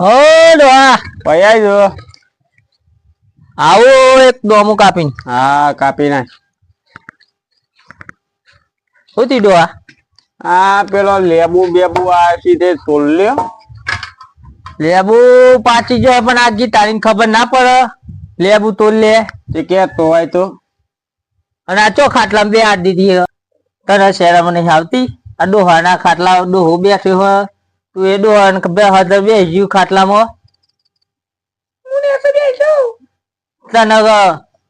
હો ડોહા. પૈયા જો આવો એક ડોમું કાપીને. હા કાપી નાખ. હોતી ડોહા? આ પેલો લેબુ બેબુ આ સીધે તોલ્યો લેબુ પાછી જો પણ આજની તારીને ખબર ના પડે. લેબુ તોલ લે. તે કે તોવાય તો. અને આ ચો ખાટલા બે આડી દીધી તને શેરા મને આવતી? આ ડોહાના ખાટલા ડોહો બેઠ્યો હોય તું એ ડોહા બે હજાર બે જ્યું ખાટલામાં. તને ક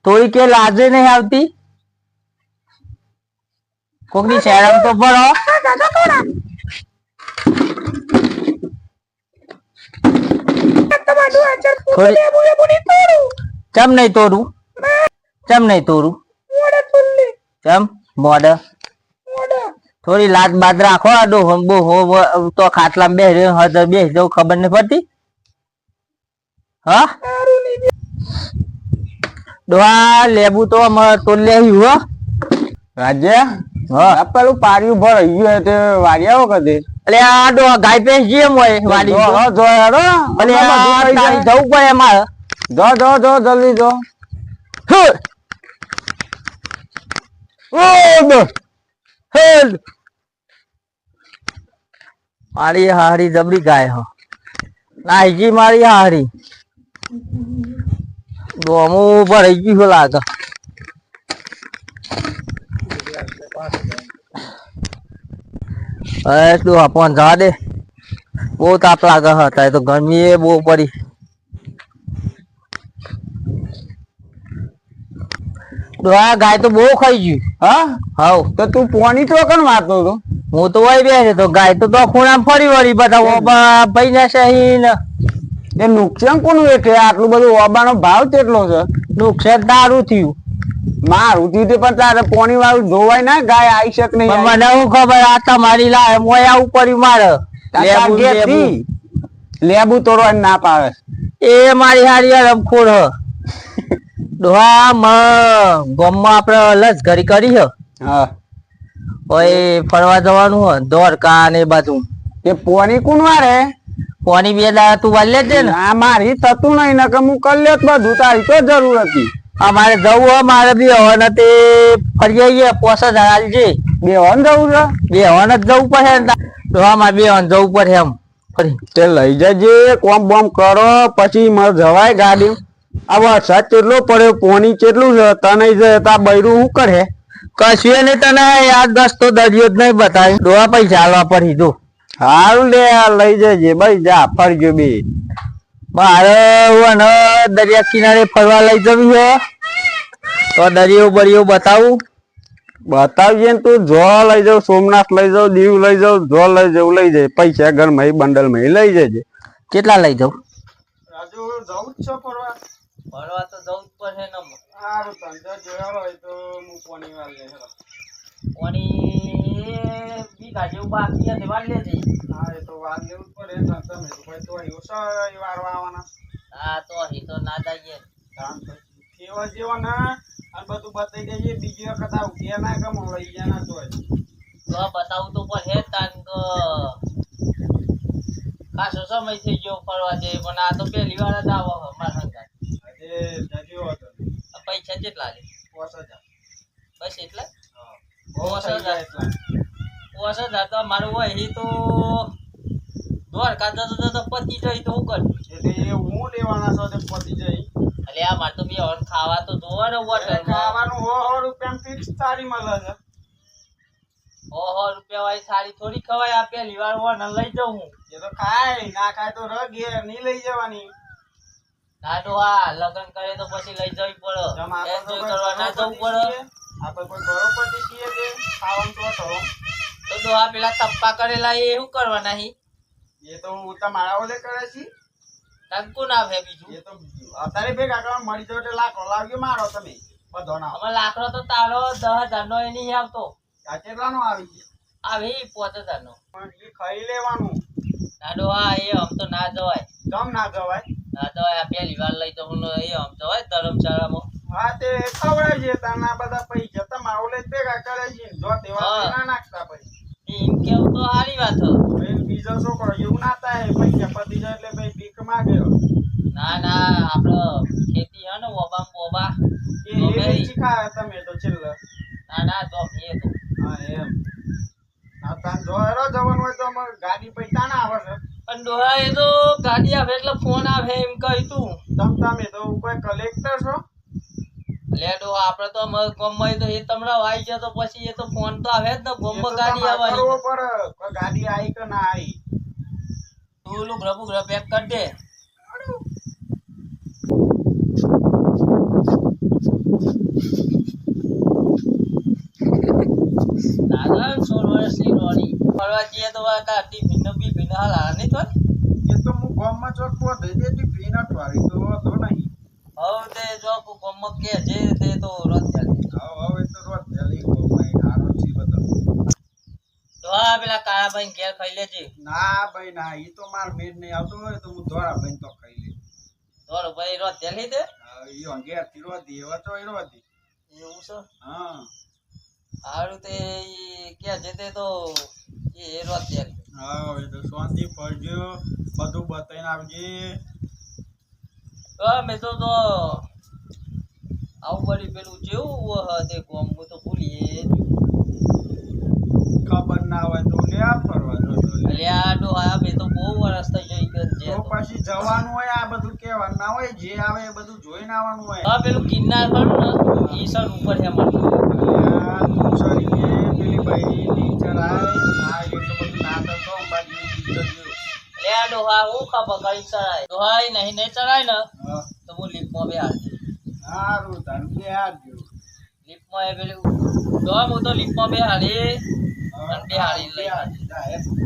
થોડી કે લાજે નહીં આવતી? કોકની શહેરમાં તો ભરો ચમ નહીં તોડું? ચમ નહીં તોડું? ચમ મોડ. થોડી લાત બાદ રાખો આ ડોહો બોહો તો ખાટલા બે હજાર બે જવું ખબર નહીં પડતી. હા? ડોહા લેબુ તો અમારે તો લેવું હો. રાજ્ય હા. પેલું પાર્યું ભર ગયું તે વાર્યા વખતે એટલે આ ડો ગાય ભેંસ જેમ હોય વાડી જો હેડો. થઈ તારી જવું પડે મારે જો જો જો જલ્દી જો. ઓ ઉડ. મારી હારી જબરી ગાય હો. નાઈજી મારી હારી ડોમું ભરાઈ ગયું લાગે. બસ તું આપણ જવા દે. બહુ તાપ લાગે હતા તો ગરમી એ બહુ પડી. આ ગાય તો બહુ ખાઈ ગયું. હા? હાવ તો તું પોણી તો કન વાતો તો? હું તો વહી બેસે તો ગાય તો તો ખૂણા ફરી વળી બધા ઓબા ભાઈ ને સહી ને નુકસાન કોનું એટલે આટલું બધું ઓબાનો ભાવ કેટલો છે? નુકસાન તારું થયું. મારું થયું તે પણ તારે પોણી વાળું જોવાય ના ગાય આવી શક નહીં મને હું ખબર આ તમારી લાય મોય આવું પડ્યું મારે. લેબુ તોડવાની ના પાવે એ મારી હારી રમખોડ હ. ડોહા મ ગામમાં આપણે લસ ઘરી કરી હ. હા. ઓય ફરવા જવાનું હ દ્વારકા ને બાજુ. એ પોની કુણ વારે? પોની બે દાડા તું વાલે જ ને. આ મારી થતું નહીં નકર હું કરી લેત બધું. તારી તો જરૂર હતી. અમારે જવું હોય મારે બી હવે ને તે ફરી આવીએ પોસ જ હાલજે. બે વન જવું છે? બે હવન જ જવું પડે ડોહામાં બે હવાન જવું પડે એમ. ફરી. તે લઈ જજે કોમ બોમ કરો પછી મારે જવાય ગાડી. આ વરસાદ કેટલો પડ્યો પોણી કેટલું છે તને જાય તા બૈરું શું કરે? કશું નહીં તને યાદ દસ તો દરિયો જ નહીં બતાવી. ડોહા પૈસા હાલવા પડી જો. હાલ લે આ લઈ જજે. ભાઈ જા ફરજો બે. મારે હું ને દરિયા કિનારે ફરવા લઈ જવી છે તો દરિયો બરિયો બતાવું. બતાવજે ને તું જો લઈ જાવ સોમનાથ લઈ જાવ દીવ લઈ જાવ જો લઈ જાવ લઈ જાય. પૈસા ઘરમાં બંડલમાં લઈ જજે. કેટલા લઈ જાઉં? રાજુ જવું જ છે ફરવા? ફરવા તો જવું જ પડશે ને સારું તંજે જોયા હોય તો. હું પોણી લેજે હા એ તો વાર લેવું પડે આવવાના હા તો અહીં તો ના જઈએ કામ તો બધું બતાવી બીજી વખત આવું કે ના ગમો લઈ ગયા ના તોય તો બતાવું તો પડે તાન તો ખાસો સમય થઈ ગયો ફરવા જઈએ પણ આ તો પહેલી વાર જ આવો અમારા સંગાત પૈસા કેટલા લે પાંચ હજાર બસ એટલા? તો મારું હોય એ તો પતી જાય તો હું કરું? એટલે હું લેવાના છો તે પતી જાય. એટલે આ મારે તો બે હવન ખાવા તો જોવે ને ખાવાનું હો હો રૂપિયા ફિક્સ તારી મળે છે. ઓહો રૂપિયા વાળી સાડી થોડી ખવાય આ પહેલી વાર ને લઈ જાઉં હું. એ તો ખાય ના ખાય તો રગે નહીં લઈ જવાની. નાડો આ લગ્ન કરે તો પછી લઈ જવી પડે. તો એન્જોય કરવા ના જવું પડે. આપણે કોઈ ઘરોપતિ છીએ ખાવાનું તો તો ડોહા પેલા તપ્પા કરેલા એ શું કરવાના હી? એ તો હું તમારા ઓલે કરે છે. ટંકુ ના ભે બીજું. એ તો અત્યારે ભેગા કરવા મળી જાવ એટલે લાખો લાવ્યો મારો તમે. બધો ના અમે લાકડો તો તારો દસ હજાર નો એ નહીં આવતો. આ કેટલાનો આવી ગયો? આવી પાંચ હજાર નો ખાઈ લેવાનું. દાડો આ એ આમ તો ના જવાય. જમ ના જવાય? ના જવાય આ પહેલી વાર લઈ ને એ આમ જવાય ધર્મશાળામાં. હા તે ખવડાવજે તાના બધા પૈસા તમારો ભેગા કરે છે. એવું ના થાય પૈસા પતી એટલે ભાઈ ભીખ માગે તમે તો છેલ્લે. ના હા એમ. આ તાન જવાનું હોય તો અમાર ગાડી પૈસા ના આવે અને ગાડી આવે એટલે ફોન આવે એમ કહી તું. તમ તમે તો કોઈ કલેક્ટર છો? લે આપણે તો અમારે તો એ તમને આવી ગયા તો પછી એ તો ફોન તો આવે જ ને એ ગાડી આવવાની. પડે ગાડી આવી કે ના આવી. તું ઓલું ગ્રબુ ગ્રબ પેક કરી દે. દાદા સોળ વર્ષની રોણી ફરવા જઈએ તો આ કાઢી ભીનો બી ભીનો હાલ હાલ નહીં તો એ તો હું ગામમાં ચોક પો દઈ દેતી વાળી તો વાંધો નહીં. હવે તે જો. કે જે તે તો રદ હવે તો બધો. તો આ પેલા કાળા ભાઈ ઘેર ખાઈ લેજે. ના ભાઈ ના ઈ તો માર મેડ નહીં આવતો હોય તો હું ધોરા ભાઈ તો ખાઈ લે દોડ ભાઈ રોજ જલી દે ઈ અંગેરથી રોધી તો ઈ એવું છે? હા. હારું તે કે જે તે તો એ હા તો શાંતિ બધું બતાવીને આવજે. મેં તો તો આવું વળી પેલું જેવું તે કોમ હું તો ભૂલી ખબર ના હોય તો લે આ ફરવા તો લે. આ ડોહા તો બહુ વર્ષ થઈ ગઈ કે જે તો પછી જવાનું હોય આ બધું કેવાનું ના હોય જે આવે એ બધું જોઈને આવવાનું હોય. હા પેલું કિન્નાર પણ ને ઈ સર ઉપર છે મને તું સરી પેલી ટીચર ના એટલું બધું ના કરતો અંબાજી ટીચર જેવું આ ડોહા હું ખબર કઈ ચડાય ડોહા નહીં નહીં ચડાય ને તો હું લીપમાં બે હાલ સારું તારું કે આ જેવું લીપમાં એ પેલું ડોહા હું તો લીપમાં બે હાલી અને બે હાલી લઈ.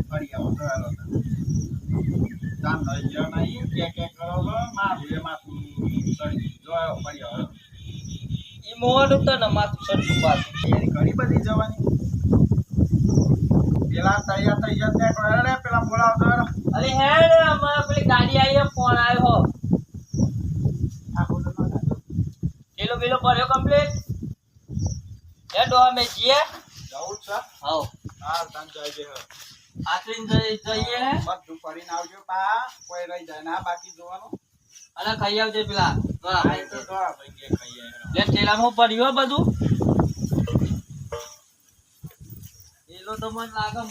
ફરી આવો તો હાલો તાન. તાન લઈ ગયો નહીં કે કે કરો છો મારું એમાંથી સળી જો ફરી આવો ઈ તો ને માથું સરખું પાછું. તૈયારી ઘણી બધી જવાની. પેલા તૈયાર જશે અરે પેલા બોલાવતો અરે. હેડ અમારે પેલી ગાડી આવી ફોન આવ્યો હો આ ખોટું ના લાગે. પેલો પેલો કર્યો કમ્પ્લીટ હે જઈએ જવું છે? હા હા તાન જઈ જે હવે. જઈ- જઈએ. બસ દુપારી ના આવજો પા. કોઈ રહી જાય ના બાકી જોવાનું. અને ખાઈ આવજે પેલા. હા, એ તો દોડા ભાઈ ખાઈએ. હેડો. લે ઠેલામાં પડ્યું બધું. એલો તો મને લાગે